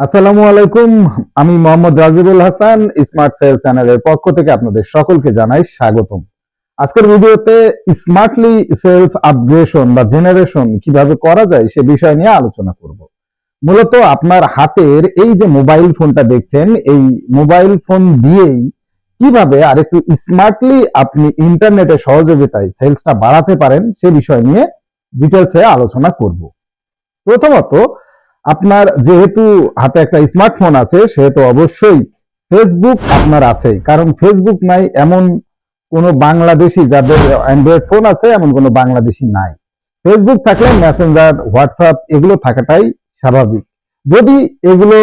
আসসালামু আলাইকুম, আমি মোহাম্মদ রাজিবুল হাসান স্মার্ট সেল চ্যানেলের পক্ষ থেকে আপনাদের সকলকে জানাই স্বাগতম। আজকের ভিডিওতে স্মার্টলি সেলস আপগ্রেশন বা জেনারেশন কীভাবে করা যায় সে বিষয় নিয়ে আলোচনা করব। মূলত আপনার হাতের এই যে মোবাইল ফোনটা দেখছেন, এই মোবাইল ফোন দিয়েই কীভাবে আরেকটু স্মার্টলি আপনি ইন্টারনেটের সহযোগিতায় সেলসটা বাড়াতে পারেন সে বিষয় নিয়ে ডিটেলসে আলোচনা করব। প্রথমত আপনার যেহেতু হাতে একটা স্মার্টফোন আছে সেহেতু অবশ্যই ফেসবুক আপনার আছে কারণ ফেসবুক নাই, এমন কোনো বাংলাদেশি যাদের অ্যান্ড্রয়েড ফোন আছে, এমন কোনো বাংলাদেশি নাই। ফেসবুক থাকলে মেসেঞ্জার হোয়াটসঅ্যাপ এগুলো থাকাটাই স্বাভাবিক। যদি এগুলো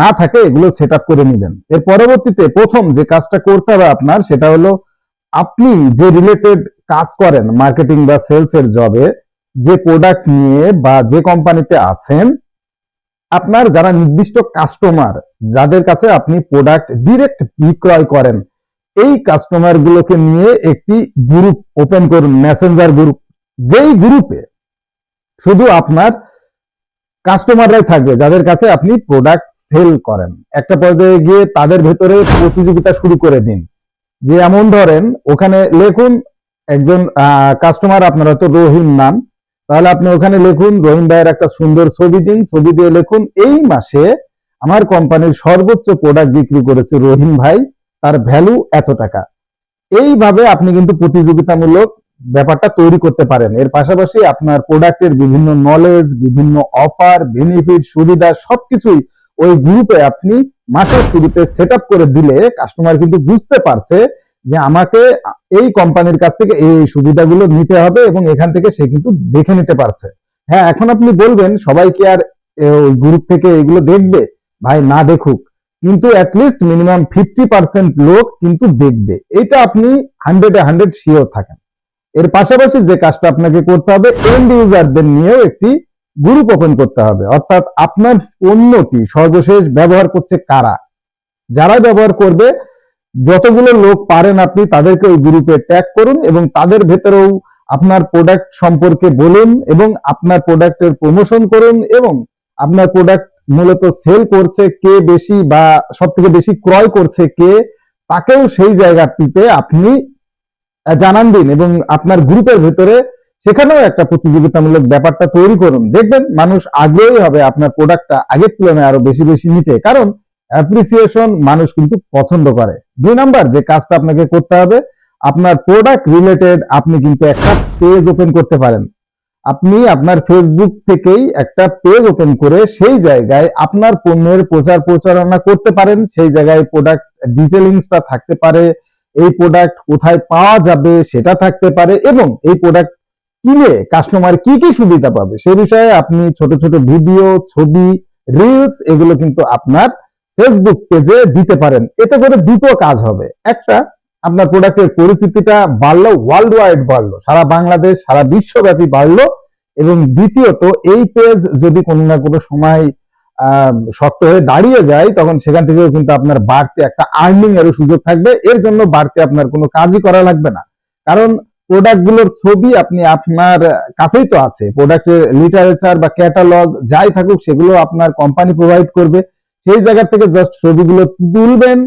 না থাকে, এগুলো সেট করে নেবেন। এর পরবর্তীতে প্রথম যে কাজটা করতে হবে আপনার, সেটা হলো আপনি যে রিলেটেড কাজ করেন মার্কেটিং বা সেলস এর জবে যে প্রোডাক্ট নিয়ে বা যে কোম্পানিতে আছেন আপনার যারা নির্দিষ্ট কাস্টমার যাদের কাছে আপনি প্রোডাক্ট ডিরেক্ট বিক্রয় করেন, এই কাস্টমার গুলোকে নিয়ে একটি গ্রুপ ওপেন করুন মেসেঞ্জার গ্রুপ যেই গ্রুপে শুধু আপনার কাস্টমাররাই থাকবে, যাদের কাছে আপনি প্রোডাক্ট সেল করেন। একটা পর্যায়ে গিয়ে তাদের ভেতরে প্রতিযোগিতা শুরু করে দিন। যে এমন ধরেন, ওখানে লেখুন, একজন কাস্টমার আপনার হয়তো রহিম নাম তাহলে আপনি ওখানে লিখুন রহিম ভাইয়ের একটা সুন্দর ছবি দিন। ছবি দিয়ে লিখুন, এই মাসে আমার কোম্পানির সর্বোচ্চ প্রোডাক্ট বিক্রি করেছে রহিম ভাই, তার ভ্যালু এত টাকা। এইভাবে আপনি কিন্তু প্রতিযোগিতামূলক ব্যাপারটা তৈরি করতে পারেন। এর পাশাপাশি আপনার প্রোডাক্টের বিভিন্ন নলেজ বিভিন্ন অফার বেনিফিট সুবিধা সবকিছুই ওই গ্রুপে আপনি মাসের শুরুতে সেট করে দিলে কাস্টমার কিন্তু বুঝতে পারছে যে আমাকে এই কোম্পানির কাছ থেকে এই সুবিধাগুলো নিতে হবে এবং এখান থেকে সে কিন্তু দেখে নিতে পারছে। হ্যাঁ এখন আপনি বলবেন, সবাই কি আর ওই গ্রুপ থেকে এগুলো দেখবে? ভাই, না দেখুক। কিন্তু অ্যাটলিস্ট মিনিমাম ফিফটি পার্সেন্ট লোক কিন্তু দেখবে। এটা আপনি হান্ড্রেডে হান্ড্রেড শিওর থাকেন। এর পাশাপাশি যে কাজটা আপনাকে করতে হবে এন্ড ইউজারদের নিয়েও একটি গ্রুপ ওপেন করতে হবে। অর্থাৎ আপনার পণ্যটি সর্বশেষ ব্যবহার করছে কারা? যারা ব্যবহার করবে যতগুলো লোক পারেন আপনি তাদেরকে ওই গ্রুপে ট্যাগ করুন এবং তাদের ভেতরেও আপনার প্রোডাক্ট সম্পর্কে বলুন এবং আপনার প্রোডাক্টের প্রমোশন করুন এবং আপনার প্রোডাক্ট মূলত সেল করছে কে বেশি বা সব থেকে বেশি ক্রয় করছে কে, তাকেও সেই জায়গাটিতে আপনি জানান দিন এবং আপনার গ্রুপের ভেতরে সেখানেও একটা প্রতিযোগিতামূলক ব্যাপারটা তৈরি করুন। দেখবেন মানুষ আগ্রহী হবে আপনার প্রোডাক্টটা আগের তুলনায় আরও বেশি বেশি নিতে। কারণ অ্যাপ্রিসিয়েশন মানুষ কিন্তু পছন্দ করে। দুই নাম্বার, যে কাজটা আপনাকে করতে হবে, আপনার প্রোডাক্ট রিলেটেড আপনি কিন্তু একটা পেজ ওপেন করতে পারেন। আপনি আপনার ফেসবুক থেকেই একটা পেজ ওপেন করে সেই জায়গায় আপনার পণ্যের প্রচার প্রচারণা করতে পারেন। সেই জায়গায় প্রোডাক্ট ডিটেলিংসটা থাকতে পারে, এই প্রোডাক্ট কোথায় পাওয়া যাবে সেটা থাকতে পারে এবং এই প্রোডাক্ট কিনে কাস্টমার কি কি সুবিধা পাবে, সে বিষয়ে আপনি ছোট ছোট ভিডিও ছবি রিলস এগুলো কিন্তু আপনার ফেসবুক পেজে দিতে পারেন, এতে করে দুটো কাজ হবে। একটা, আপনার প্রোডাক্টের পরিচিতিটা বাড়লো ওয়ার্ল্ড ওয়াইড বাড়লো, সারা বাংলাদেশ, সারা বিশ্বব্যাপী বাড়লো। এবং দ্বিতীয়ত, এই পেজ যদি কোনো না কোনো সময় শক্ত হয়ে দাঁড়িয়ে যায়, তখন সেখান থেকেও কিন্তু আপনার বাড়তে একটা আর্নিং এর সুযোগ থাকবে। এর জন্য বাড়তে আপনার কোনো কাজই করা লাগবে না। কারণ প্রোডাক্টগুলোর ছবি আপনি আপনার কাছেই তো আছে। প্রোডাক্টের লিটারেচার বা ক্যাটালগ যাই থাকুক, সেগুলো আপনার কোম্পানি প্রোভাইড করবে। সেই জায়গা থেকে জাস্ট ছবিগুলো তুলবেন,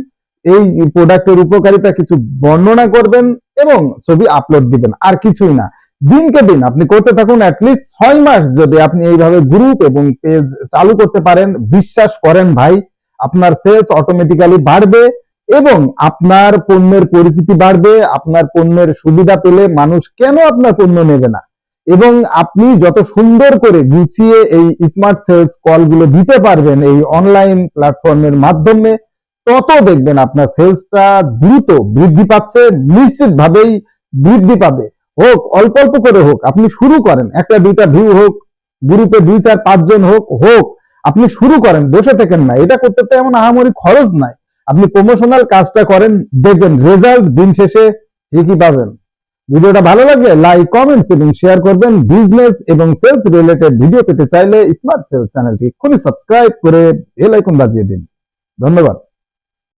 এই প্রোডাক্টের উপকারিতা কিছু বর্ণনা করবেন এবং ছবি আপলোড দিবেন, আর কিছুই না। দিনকে দিন আপনি করতে থাকুন অ্যাটলিস্ট ছয় মাস যদি আপনি এইভাবে গ্রুপ এবং পেজ চালু করতে পারেন, বিশ্বাস করেন ভাই, আপনার সেলস অটোমেটিক্যালি বাড়বে এবং আপনার পণ্যের পরিচিতি বাড়বে, আপনার পণ্যের সুবিধা পেলে মানুষ কেন আপনার পণ্য নেবে না? এবং আপনি যত সুন্দর করে গুছিয়ে এই স্মার্ট সেলস কলগুলো দিতে পারবেন এই অনলাইন প্ল্যাটফর্মের মাধ্যমে, তত দেখবেন আপনার সেলসটা দ্রুত বৃদ্ধি পাচ্ছে, নিশ্চিতভাবেই বৃদ্ধি পাবে। হোক, অল্প অল্প করে হোক, আপনি শুরু করেন। একটা, দুইটা ভিউ হোক গ্রুপে দুই, চার পাঁচজন হোক হোক, আপনি শুরু করেন, বসে থাকেন না। এটা করতে তো এমন আহামরি খরচ নাই। আপনি প্রমোশনাল কাজটা করেন, দেখবেন রেজাল্ট দিন শেষে ঠিকই পাবেন। ভিডিওটা ভালো লাগলে লাইক কমেন্ট এবং শেয়ার করবেন। বিজনেস এবং সেলস রিলেটেড ভিডিও পেতে চাইলে স্মার্ট সেলস চ্যানেলটি খুবই সাবস্ক্রাইব করে বেল আইকন বাজিয়ে দিন। ধন্যবাদ।